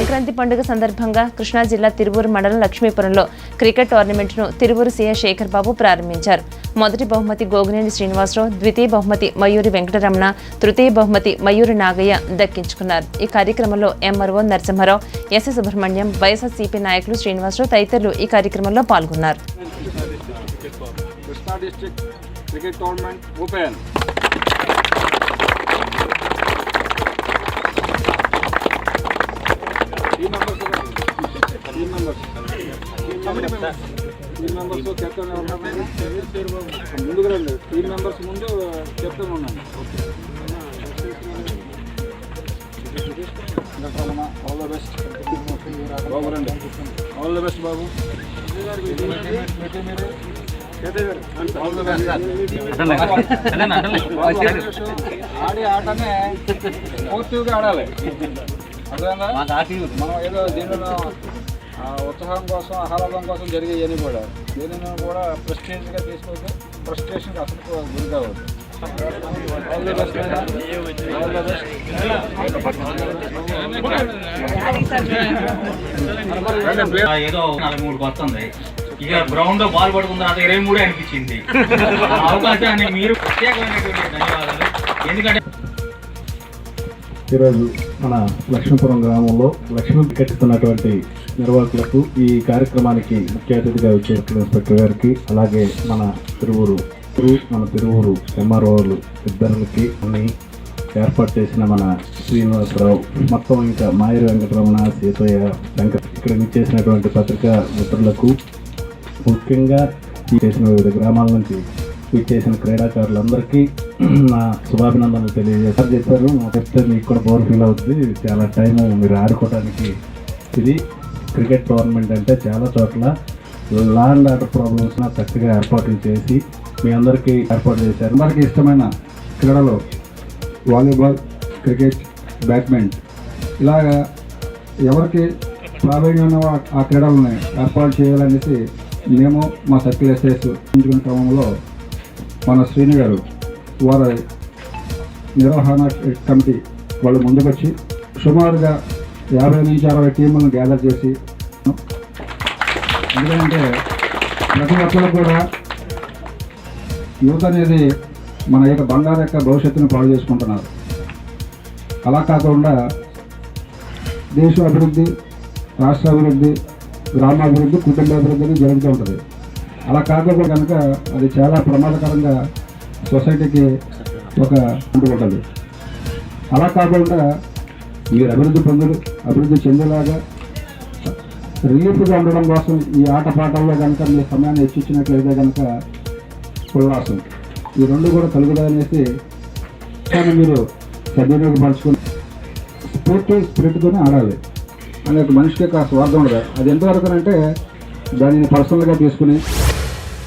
సంక్రాంతి పండుగ సందర్భంగా కృష్ణా జిల్లా తిరువూరు మండలం లక్ష్మీపురంలో క్రికెట్ టోర్నమెంట్ను తిరువూరు సీఎం శేఖర్ బాబు ప్రారంభించారు. మొదటి బహుమతి గోగినేని శ్రీనివాసరావు ద్వితీయ బహుమతి మయూరి వెంకటరమణ తృతీయ బహుమతి మయూరి నాగయ్య దక్కించుకున్నారు. ఈ కార్యక్రమంలో MRO Narasimharao S Subrahmanyam YSRCP నాయకులు శ్రీనివాసరావు తదితరులు ఈ కార్యక్రమంలో పాల్గొన్నారు. టీమ్ మెంబర్స్ కెప్టెన్ ముందుకు రండి టీమ్ మెంబర్స్ ముందు కెప్టెన్ ఉన్నాను ఆల్ ద బెస్ట్ బాబు రండి ఆల్ ద బెస్ట్ బాబు ఆల్ ద బెస్ట్ ఆడి ఆటనే పూర్తిగా ఆడాలి అర్థమైందా మనం ఏదో దీనిలో ఉత్సాహం కోసం ఆహ్లాదం కోసం జరిగే ఇవన్నీ కూడా దీనిని కూడా ప్రెస్టేజ్గా తీసుకుంటే ఫ్రస్ట్రేషన్కి అసలు కూడా గురి కావద్దు. ఆ ఏదో నలభై మూడుకి వస్తుంది ఇక గ్రౌండ్లో బాల్ పడుకున్న తర్వాత ఇరవై మూడే అనిపించింది. ఆ అవకాశాన్ని మీరు ప్రత్యేకమైనటువంటి ధన్యవాదాలు. ఎందుకంటే ఈరోజు మన లక్ష్మీపురం గ్రామంలో లక్ష్మీ కట్టుతున్నటువంటి నిర్వాహకులకు ఈ కార్యక్రమానికి ముఖ్య అతిథిగా వచ్చేసిన ఇన్స్పెక్టర్ గారికి అలాగే మన తిరువురు మన తిరువురు ఎంఆర్ఓలు ఇద్దరికి అన్ని ఏర్పాటు చేసిన మన శ్రీనివాసరావు మొత్తం ఇంకా మాయూరి వెంకటరమణ సీతయ్య వెంకట ఇక్కడ విచ్చేసినటువంటి పత్రికా మిత్రులకు ముఖ్యంగా చేసిన వివిధ గ్రామాల నుంచి విచ్చేసిన క్రీడాకారులందరికీ నా శుభాభినందనలు తెలియజేస్తారు చెప్పారు. చెప్తే మీకు కూడా బోర్ ఫీల్ అవుతుంది. చాలా టైం మీరు ఆడుకోవడానికి ఇది. క్రికెట్ టోర్నమెంట్ అంటే చాలా చోట్ల లా అండ్ ఆర్డర్ ప్రాబ్లమ్స్ చక్కగా ఏర్పాట్లు చేసి మీ అందరికీ ఏర్పాటు చేశారు. మనకి ఇష్టమైన క్రీడలు వాలీబాల్ క్రికెట్ బ్యాడ్మింటన్. ఇలాగా ఎవరికి ప్రావీణ్యం ఆ క్రీడలని ఏర్పాటు చేయాలనేసి మేము మా సర్కిల్ ఎస్ఎస్ ఎంచుకునే క్రమంలో మన శ్రీని గారు వారి నిర్వహణ కమిటీ వాళ్ళు ముందుకొచ్చి సుమారుగా యాభై నుంచి అరవై టీములను గ్యాదర్ చేసి ఎందుకంటే ప్రతి ఒక్కరు కూడా యువత అనేది మన యొక్క బంగారు యొక్క భవిష్యత్తును పాడు చేసుకుంటున్నారు. అలా కాకుండా దేశ అభివృద్ధి రాష్ట్ర అభివృద్ధి గ్రామాభివృద్ధి కుటుంబాభివృద్ధి అనేది జరుగుతూ ఉంటుంది. అలా కాకుండా కనుక అది చాలా ప్రమాదకరంగా సొసైటీకి ఒక ఉంటుంది అలా కాకుండా మీరు అభివృద్ధి పొందరు అభివృద్ధి చెందేలాగా రిలీఫ్గా ఉండడం కోసం ఈ ఆట పాటల్లో కనుక మీ సమయాన్ని హెచ్చించినట్లయితే కనుక ఉల్లాసం ఈ రెండు కూడా కలుగుదనేసి కానీ మీరు సద్వినియోగపరచుకుని స్ఫూర్తి స్పిరిట్తోనే ఆడాలి. అనే ఒక మనిషికి కాస్త స్వార్థం ఉండదు. అది ఎంతవరకు అంటే దానిని పర్సనల్గా తీసుకుని